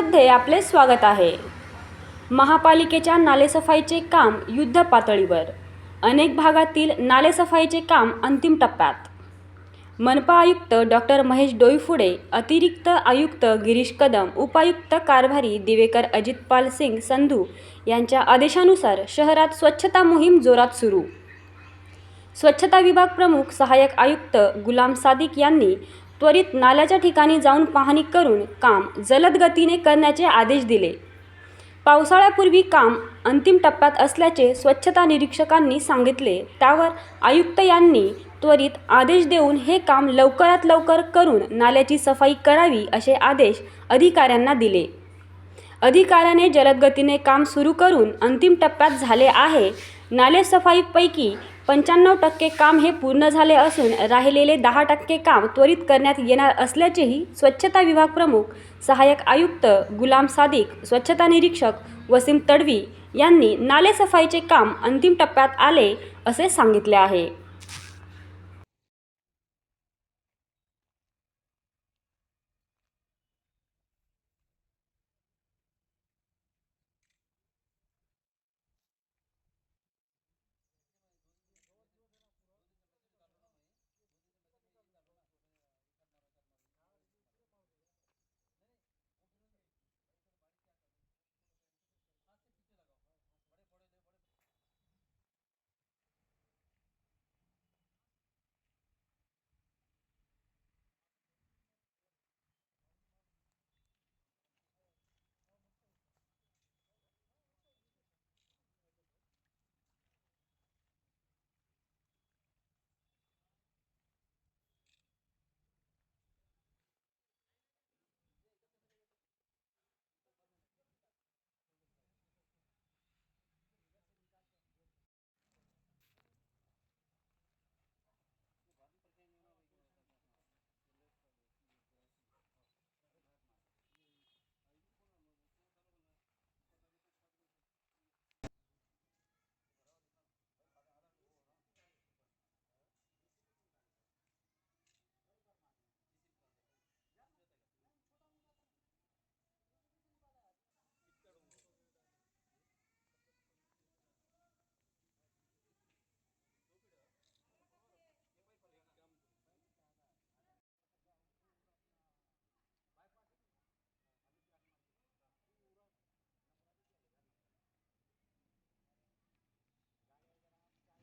मध्ये आपले स्वागत आहे. महापालिकेच्या नालेसफाईचे काम युद्ध पातळीवर. अनेक भागातील नालेसफाईचे काम अंतिम टप्प्यात. मनपा आयुक्त डॉक्टर महेश डोईफुडे अतिरिक्त आयुक्त गिरीश कदम उपायुक्त कारभारी दिवेकर अजितपाल सिंग संधू यांच्या आदेशानुसार शहरात स्वच्छता मोहीम जोरात सुरू. स्वच्छता विभाग प्रमुख सहाय्यक आयुक्त गुलाम सादिक यांनी त्वरित नाल्याच्या ठिकाणी जाऊन पाहणी करून काम जलद गतीने करण्याचे आदेश दिले. पावसाळ्यापूर्वी काम अंतिम टप्प्यात असल्याचे स्वच्छता निरीक्षकांनी सांगितले. त्यावर आयुक्त यांनी त्वरित आदेश देऊन हे काम लवकरात लवकर करून नाल्याची सफाई करावी असे आदेश अधिकाऱ्यांना दिले. अधिकाऱ्याने जलदगतीने काम सुरू करून अंतिम टप्प्यात झाले आहे. नाले सफाईपैकी पंच्याण्णव टक्के काम हे पूर्ण झाले असून राहिलेले दहा टक्के काम त्वरित करण्यात येणार असल्याचेही स्वच्छता विभाग प्रमुख सहाय्यक आयुक्त गुलाम सादिक स्वच्छता निरीक्षक वसीम तडवी यांनी नालेसफाईचे काम अंतिम टप्प्यात आले असे सांगितले आहे.